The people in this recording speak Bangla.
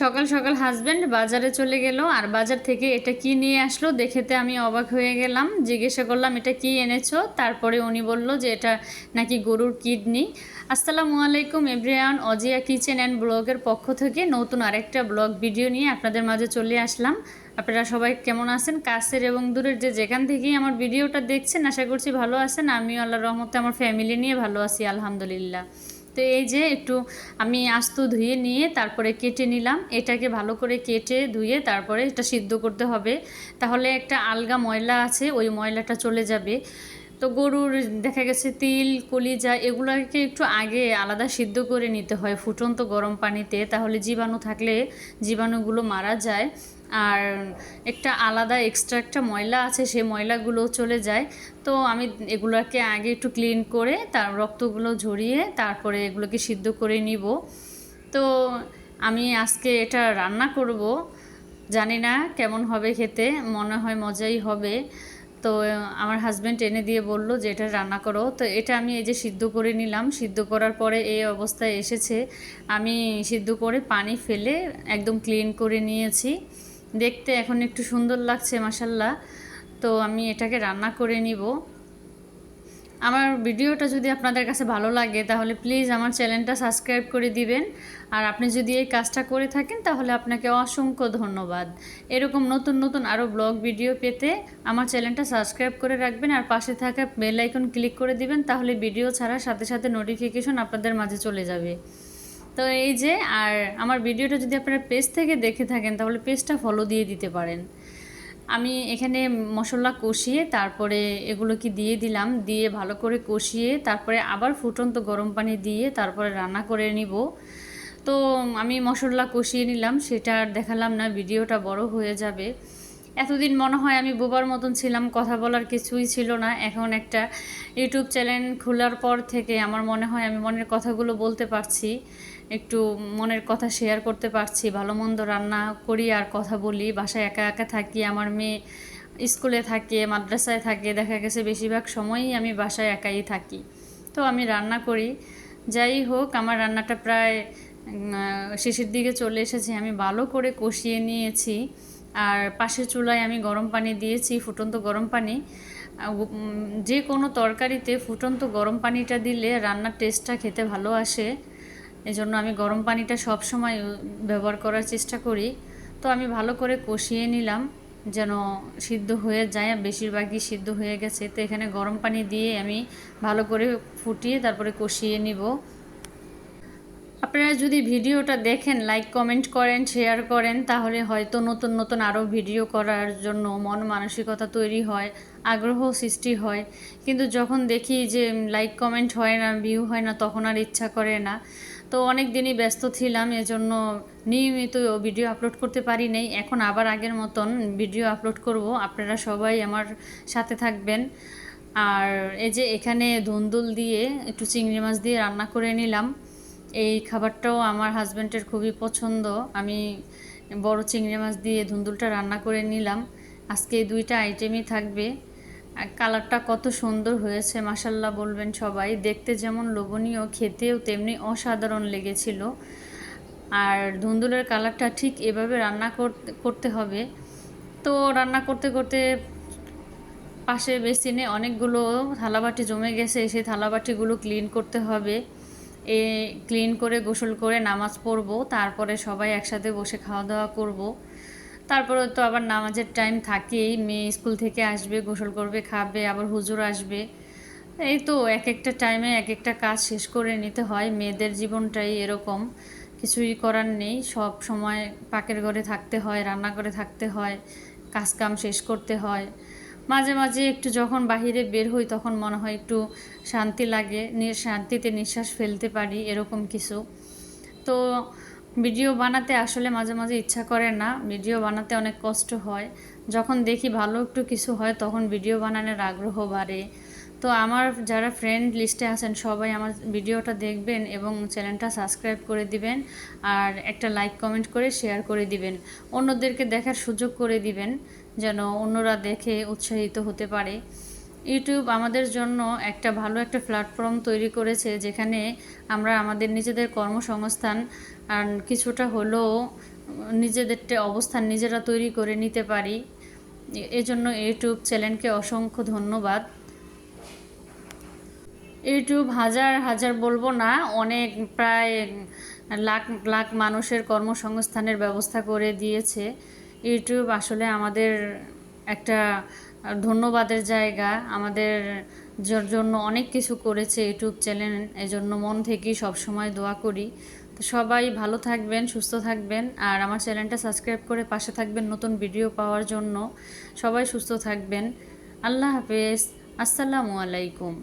সকাল সকাল হাজব্যান্ড বাজারে চলে গেল আর বাজার থেকে এটা কি নিয়ে আসলো দেখেতে আমি অবাক হয়ে গেলাম। জিজ্ঞাসা করলাম, এটা কি এনেছো? তারপরে উনি বলল যে, এটা নাকি গরুর কিডনি। আসসালামু আলাইকুম এভরিওয়ান, অজিয়া কিচেন অ্যান্ড ব্লগের পক্ষ থেকে নতুন আরেকটা ব্লগ ভিডিও নিয়ে আপনাদের মাঝে চলে আসলাম। আপনারা সবাই কেমন আছেন? কাছের এবং দূরের যে যেখান থেকেই আমার ভিডিওটা দেখছেন, আশা করছি ভালো আছেন। আমিও আল্লাহ রহমতে আমার ফ্যামিলি নিয়ে ভালো আছি, আলহামদুলিল্লাহ। তো এই যে একটু আমি আস্ত ধুয়ে নিয়ে তারপরে কেটে নিলাম। এটাকে ভালো করে কেটে ধুয়ে তারপরে এটা সিদ্ধ করতে হবে। তাহলে একটা আলগা ময়লা আছে, ওই ময়লাটা চলে যাবে। তো গরুর দেখা গেছে তিল, কলিজা এগুলোকে একটু আগে আলাদা সিদ্ধ করে নিতে হয়। ফুটন্ত গরম পানিতে, তাহলে জীবাণু থাকলে জীবাণুগুলো মারা যায়। আর একটা আলাদা এক্সট্রা একটা ময়লা আছে, সেই ময়লাগুলো চলে যায়। তো আমি এগুলোকে আগে একটু ক্লিন করে তার রক্তগুলো ঝরিয়ে তারপরে এগুলোকে সিদ্ধ করে নিব। তো আমি আজকে এটা রান্না করব। জানি না কেমন হবে খেতে, মনে হয় মজাই হবে। তো আমার হাজব্যান্ড এনে দিয়ে বলল যে এটা রান্না করো। তো এটা আমি এই যে সিদ্ধ করে নিলাম, সিদ্ধ করার পরে এই অবস্থায় এসেছে। আমি সিদ্ধ করে পানি ফেলে একদম ক্লিন করে নিয়েছি। দেখতে এখন একটু সুন্দর লাগছে মাসাল্লাহ তো আমি এটাকে রান্না করে নিব। আমার ভিডিওটা যদি আপনাদের কাছে ভালো লাগে, তাহলে প্লিজ আমার চ্যানেলটা সাবস্ক্রাইব করে দিবেন। আর আপনি যদি এই কাজটা করে থাকেন, তাহলে আপনাকে অসংখ্য ধন্যবাদ। এরকম নতুন নতুন আরও ব্লগ ভিডিও পেতে আমার চ্যানেলটা সাবস্ক্রাইব করে রাখবেন আর পাশে থাকা বেল আইকন ক্লিক করে দিবেন, তাহলে ভিডিও ছাড়ার সাথে সাথে নোটিফিকেশন আপনাদের মাঝে চলে যাবে। তো এই যে, আর আমার ভিডিওটা যদি আপনারা পেজ থেকে দেখে থাকেন, তাহলে পেজটা ফলো দিয়ে দিতে পারেন। আমি এখানে মশলা কষিয়ে, তারপরে এগুলো কি দিয়ে দিলাম। দিয়ে ভালো করে কষিয়ে, তারপরে আবার ফুটন্ত গরম পানি দিয়ে তারপরে রান্না করে নিব। তো আমি মশলা কষিয়ে নিলাম, সেটা আর দেখালাম না, ভিডিওটা বড় হয়ে যাবে। এতদিন মনে হয় আমি বোবার মতন ছিলাম, কথা বলার কিছুই ছিল না। এখন একটা ইউটিউব চ্যানেল খোলার পর থেকে আমার মনে হয় আমি মনের কথাগুলো বলতে পারছি। একটু মনের কথা শেয়ার করতে পারছি, ভালো মন্দ রান্না করি আর কথা বলি, বাসায় একা একা থাকি, আমার মেয়ে স্কুলে থাকে, মাদ্রাসায় থাকে, দেখা গেছে বেশিরভাগ সময়ই আমি বাসায় একাই থাকি। তো আমি রান্না করি, যাই হোক, আমার রান্নাটা প্রায় শেষের দিকে চলে এসেছে, আমি ভালো করে কষিয়ে নিয়েছি। আর পাশের চুলায় আমি গরম পানি দিয়েছি, ফুটন্ত গরম পানি। যে কোনো তরকারিতে ফুটন্ত গরম পানিটা দিলে রান্নার টেস্টটা খেতে ভালো আসে। এজন্য আমি গরম পানিটা সব সময় ব্যবহার করার চেষ্টা করি। তো আমি ভালো করে কষিয়ে নিলাম যেন সিদ্ধ হয়ে যায়। বেশিরভাগই সিদ্ধ হয়ে গেছে। তো এখানে গরম পানি দিয়ে আমি ভালো করে ফুটিয়ে তারপরে কষিয়ে নিব। আপনারা যদি ভিডিওটা দেখেন লাইক কমেন্ট করেন শেয়ার করেন, তাহলে হয়তো নতুন নতুন আরও ভিডিও করার জন্য মন মানসিকতা তৈরি হয়, আগ্রহ সৃষ্টি হয়। কিন্তু যখন দেখি যে লাইক কমেন্ট হয় না ভিউ হয় না, তখন আর ইচ্ছা করে না। তো অনেক দিনই ব্যস্ত ছিলাম, এজন্য নিয়মিত ভিডিও আপলোড করতে পারি নাই। এখন আবার আগের মতন ভিডিও আপলোড করব। আপনারা সবাই আমার সাথে থাকবেন। আর এই যে, এখানে ধুন্দুল দিয়ে একটু চিংড়ি মাছ দিয়ে রান্না করে নিলাম। এই খাবারটাও আমার হাজব্যান্ডের খুবই পছন্দ। আমি বড় চিংড়ি মাছ দিয়ে ধুন্দুলটা রান্না করে নিলাম। আজকে এই দুইটা আইটেমই থাকবে। কালারটা কত সুন্দর হয়েছে মাসাল্লাহ বলবেন সবাই। দেখতে যেমন লোভনীয়, খেতেও তেমনি অসাধারণ লেগেছিল। আর ধুন্দুলের কালারটা ঠিক এভাবে রান্না করতে হবে। তো রান্না করতে করতে পাশে বেসিনে অনেকগুলো থালাবাটি জমে গেছে, সেই থালাবাটিগুলো ক্লিন করতে হবে। এ ক্লিন করে, গোসল করে নামাজ পড়ব। তারপরে সবাই একসাথে বসে খাওয়া দাওয়া করব। তারপরে তো আবার নামাজের টাইম থাকেই। মেয়ে স্কুল থেকে আসবে, গোসল করবে, খাবে, আবার হুজুর আসবে। এই তো এক একটা টাইমে এক একটা কাজ শেষ করে নিতে হয়। মেয়েদের জীবনটাই এরকম। কিছুই করার নেই। সব সময় পাকের ঘরে থাকতে হয় রান্না করে থাকতে হয় কাজ কাম শেষ করতে হয়। মাঝে মাঝে একটু যখন বাহিরে বের হই তখন মনে হয় একটু শান্তি লাগে শান্তিতে নিঃশ্বাস ফেলতে পারি এরকম কিছু। তো ভিডিও বানাতে আসলে মাঝে মাঝে ইচ্ছা করে না, ভিডিও বানাতে অনেক কষ্ট হয়। যখন দেখি ভালো একটু কিছু হয় তখন ভিডিও বানানোর আগ্রহ বাড়ে। তো আমার যারা ফ্রেন্ড লিস্টে আছেন, সবাই আমার ভিডিওটা দেখবেন এবং চ্যানেলটা সাবস্ক্রাইব করে দিবেন আর একটা লাইক কমেন্ট করে শেয়ার করে দিবেন। অন্যদেরকে দেখার সুযোগ করে দিবেন যেন অন্যরা দেখে উৎসাহিত হতে পারে। ইউটিউব আমাদের জন্য একটা ভালো একটা প্ল্যাটফর্ম তৈরি করেছে, যেখানে আমরা আমাদের নিজেদের কর্মসংস্থান কিছুটা হলেও নিজেদেরটা অবস্থান নিজেরা তৈরি করে নিতে পারি। এজন্য ইউটিউব চ্যানেলকে অসংখ্য ধন্যবাদ। ইউটিউব হাজার হাজার বলব না, অনেক প্রায় লাখ লাখ মানুষের কর্মসংস্থানের ব্যবস্থা করে দিয়েছে। ইউটিউব আসলে আমাদের একটা ধন্যবাদের জায়গা। আমাদের জন্য অনেক কিছু করেছে ইউটিউব চ্যানেল, এজন্য মন থেকেই সবসময় দোয়া করি। তো সবাই ভালো থাকবেন, সুস্থ থাকবেন, আর আমার চ্যানেলটা সাবস্ক্রাইব করে পাশে থাকবেন নতুন ভিডিও পাওয়ার জন্য। সবাই সুস্থ থাকবেন। আল্লাহ হাফেজ। আসসালামু আলাইকুম।